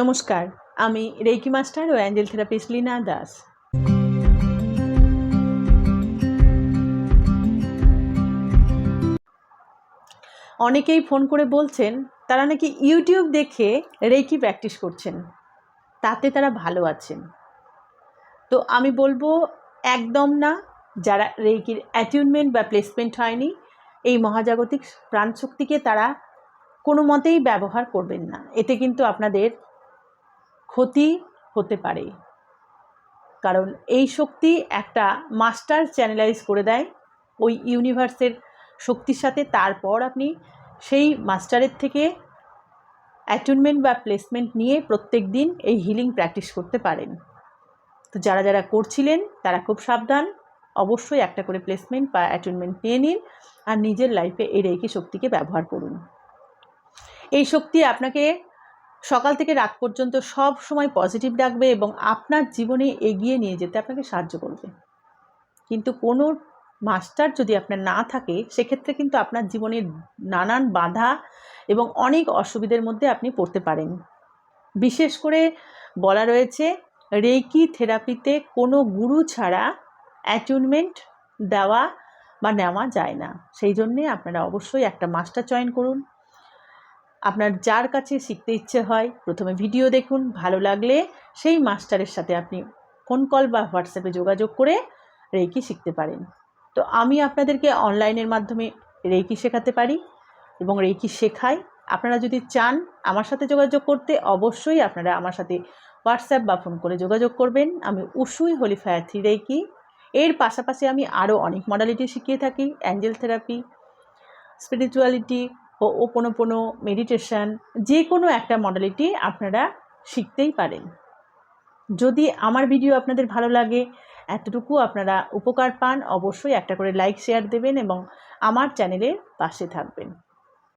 নমস্কার, আমি reiki master ও অ্যাঞ্জেল থেরাপিস্ট লীনা দাস। অনেকেই ফোন করে বলছেন, তারা নাকি ইউটিউব দেখে রেকি প্র্যাকটিস করছেন। তাতে তারা ভালো আছেন। তো আমি বলব, একদম না, যারা রেকির অ্যাটিউনমেন্ট বা প্লেসমেন্ট হয়নি, এই মহাজাগতিক প্রাণশক্তিকে তারা কোনো মতেই ব্যবহার করবেন না। এতে কিন্তু আপনাদের ক্ষতি হতে পারে। কারণ এই শক্তি একটা মাস্টার চ্যানেলাইজ করে দেয়। ওই ইউনিভার্সের শক্তির সাথে তারপর আপনি সেই মাস্টারের থেকে অ্যাটুনমেন্ট বা প্লেসমেন্ট নিয়ে প্রত্যেক দিন এই হিলিং প্র্যাকটিস করতে পারেন। তো যারা যারা করছিলেন, তারা খুব সাবধান। অবশ্যই একটা করে প্লেসমেন্ট বা অ্যাটুনমেন্ট নিয়ে নিন আর নিজের লাইফে এই রেকি শক্তিকে ব্যবহার করুন। এই শক্তি আপনাকে সকাল থেকে রাত পর্যন্ত সব সময় পজিটিভ রাখবে এবং আপনার জীবনে এগিয়ে নিয়ে যেতে আপনাকে সাহায্য করবে। কিন্তু কোনো মাস্টার যদি আপনার না থাকে, সেক্ষেত্রে কিন্তু আপনার জীবনের নানান বাধা এবং অনেক অসুবিধার মধ্যে আপনি পড়তে পারেন। বিশেষ করে বলা রয়েছে রেকি থেরাপিতে কোনো গুরু ছাড়া অ্যাটুনমেন্ট দেওয়া বা নেওয়া যায় না। সেই জন্যে আপনারা অবশ্যই একটা মাস্টার চয়ন করুন। আপনার যার কাছে শিখতে ইচ্ছে হয়, প্রথমে ভিডিও দেখুন, ভালো লাগলে সেই মাস্টারের সাথে আপনি ফোন কল বা হোয়াটসঅ্যাপে যোগাযোগ করে রেকি শিখতে পারেন। তো আমি আপনাদেরকে অনলাইনের মাধ্যমে রেকি শেখাতে পারি এবং রেকি শেখাই। আপনারা যদি চান আমার সাথে যোগাযোগ করতে, অবশ্যই আপনারা আমার সাথে হোয়াটসঅ্যাপ বা ফোন করে যোগাযোগ করবেন। আমি উসুই হোলিফায়ার থ্রি রেকি এর পাশাপাশি আমি আরও অনেক মডালিটি শিখিয়ে থাকি angel therapy spirituality ho'oponopono meditation যে কোনো একটা মডালিটি আপনারা শিখতেই পারেন। যদি আমার ভিডিও আপনাদের ভালো লাগে, এতটুকু আপনারা উপকার পান, অবশ্যই একটা করে লাইক শেয়ার দেবেন এবং আমার চ্যানেলের পাশে থাকবেন।